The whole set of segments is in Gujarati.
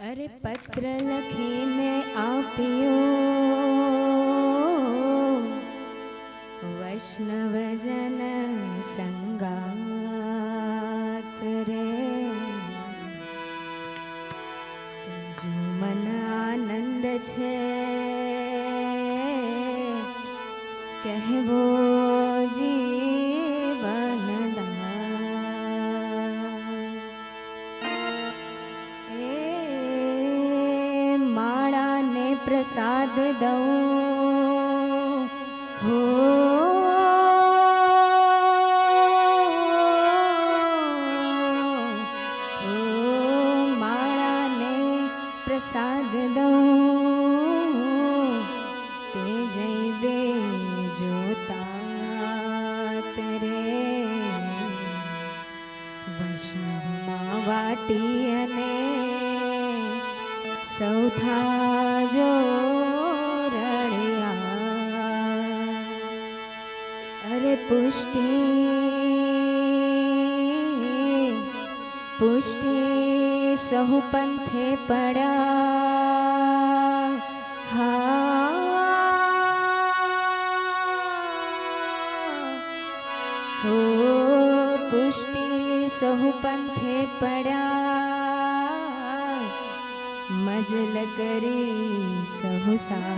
अरे पत्र लीमे आपयो। वैष्णव जन संगा रे। आनंद छे। कवो जी પ્રસાદ દઉં. હો માળાને પ્રસાદ દઉં. તે જઈ દે જોતા તરે. વૈષ્ણવમાં વાટી અને સૌથા જો રળિયા અરે પુષ્ટિ પુષ્ટિ સહુ પંથે પડ્યા હા હો પુષ્ટિ સહુ પંથે પડ્યા મજલ કરી સહુ સાથ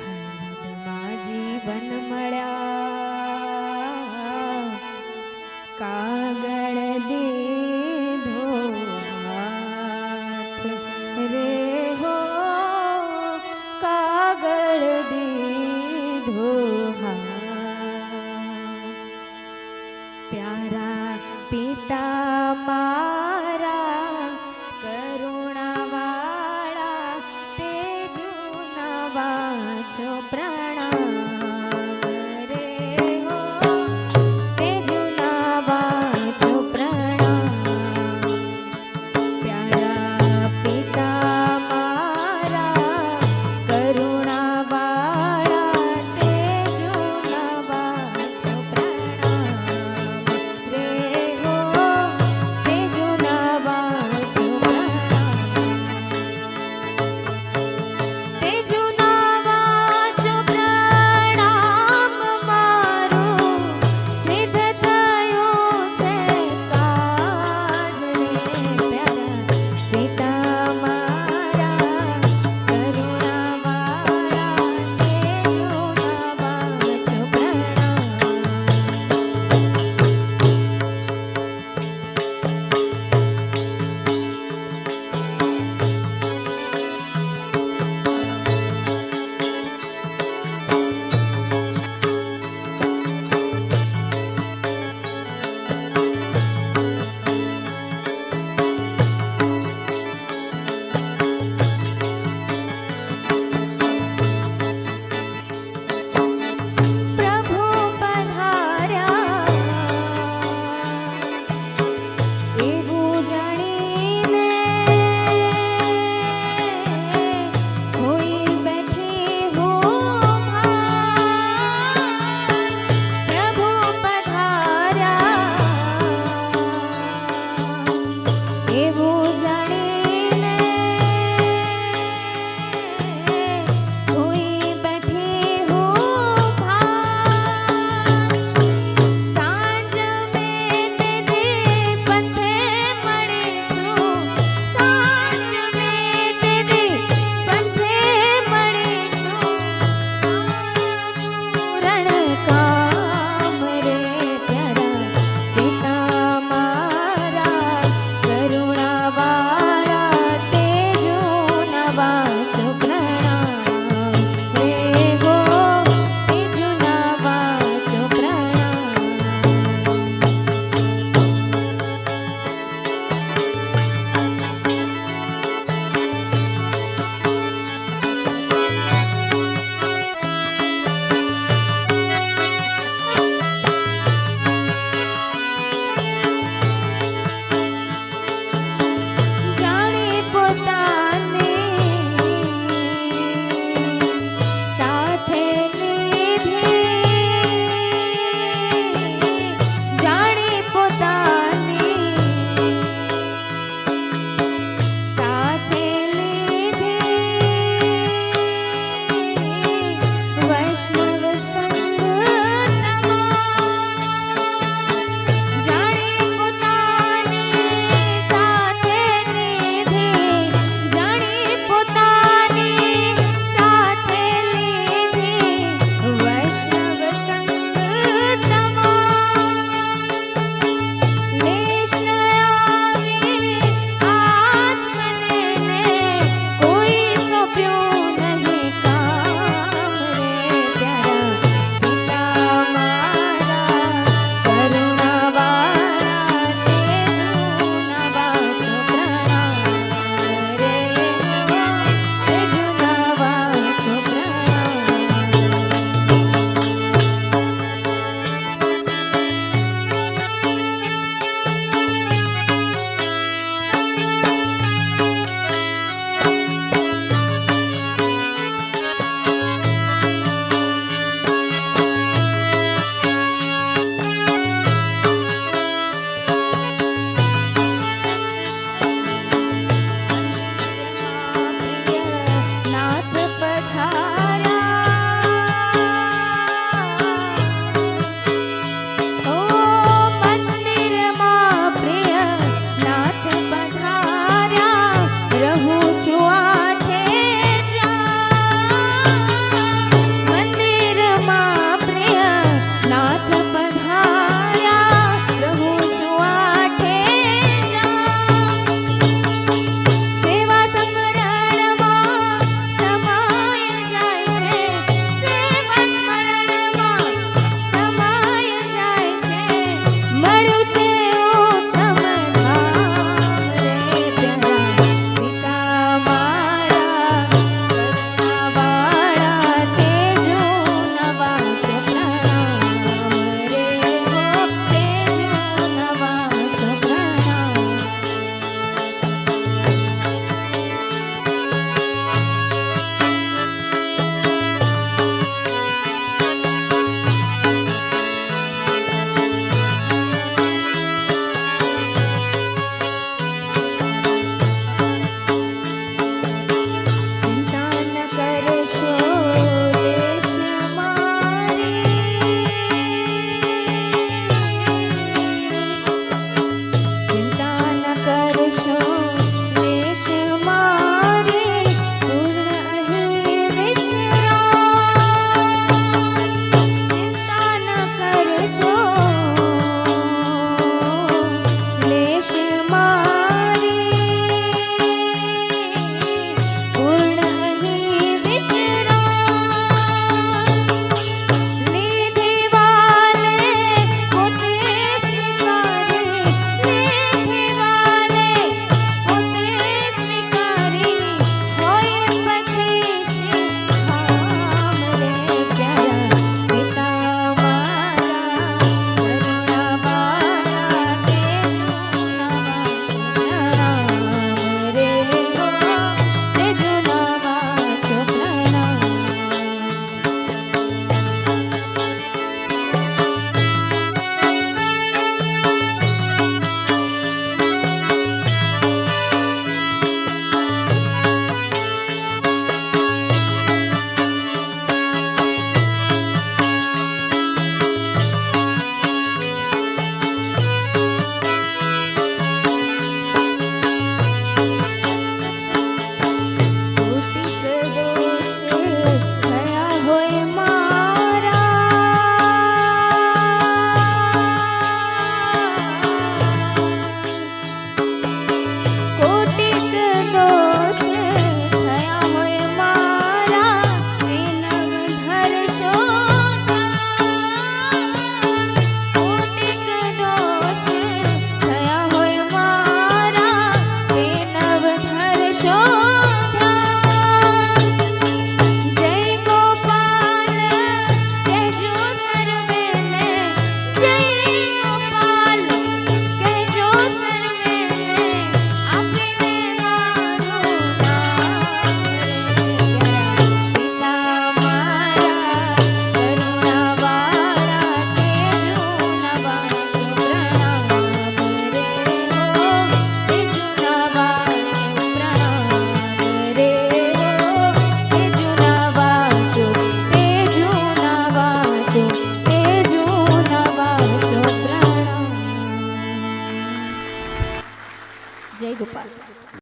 હળવદમાં જીવન મળ્યા કાગળ દીધો હાથ રે હો કાગળ દીધો હાથ પ્યારા પિતા મારા